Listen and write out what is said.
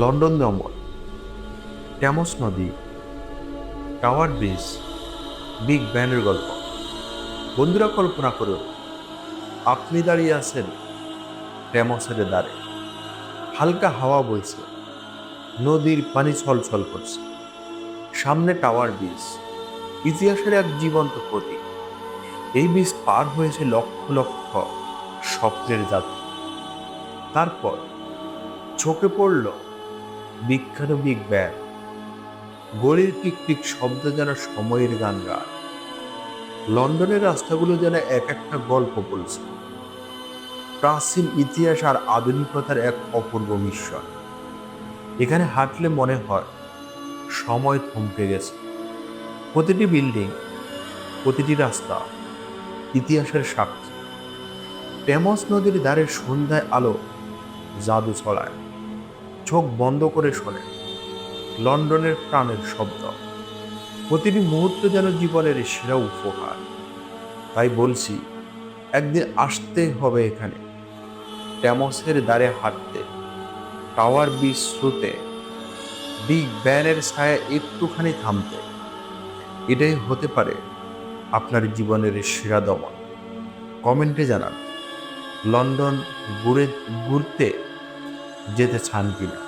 London দমন ট্যামস নদী, tower bridge, big ব্যানের গল্প। বন্ধুরা কল্পনা করুন, আপনি দাঁড়িয়ে আছেন ট্যামসের দ্বারে। হালকা হাওয়া বইছে, নদীর পানি ছলছল করছে। সামনে টাওয়ার ব্রিজ, ইতিহাসের এক জীবন্ত প্রতীক। এই ব্রিজ পার হয়েছে লক্ষ লক্ষ স্বপ্নের যাত্রা তারপর চোখে পড়ল বিখ্যাত বিগ ব্যাং গলির টিকটিক শব্দ যেন সময়ের গান গায় লন্ডনের রাস্তাগুলো যেন এক একটা গল্প বলছে। প্রাচীন ইতিহাস আর আধুনিকতার এক অপূর্ব মিশ্রণ। এখানে হাঁটলে মনে হয় সময় থমকে গেছে। প্রতিটি বিল্ডিং, প্রতিটি রাস্তা ইতিহাসের সাক্ষী। টেমস নদীর ধারে সন্ধ্যায় আলো জাদু ছড়ায়। চোখ বন্ধ করে শোনে। লন্ডনের প্রাণের শব্দ। প্রতিটি মুহূর্ত যেন জীবনের সেরা উপহার। তাই বলছি, একদিন আসতে হবে এখানে। ট্যামসের দ্বারে হাঁটতে, টাওয়ার বিচ শ্রুতে বিগ ব্যানের ছায়া একটুখানি থামতে। এটাই হতে পারে আপনার জীবনের সেরা দমন। কমেন্টে জানান, লন্ডন ঘুরে, ঘুরতে যেতে চান কিনা।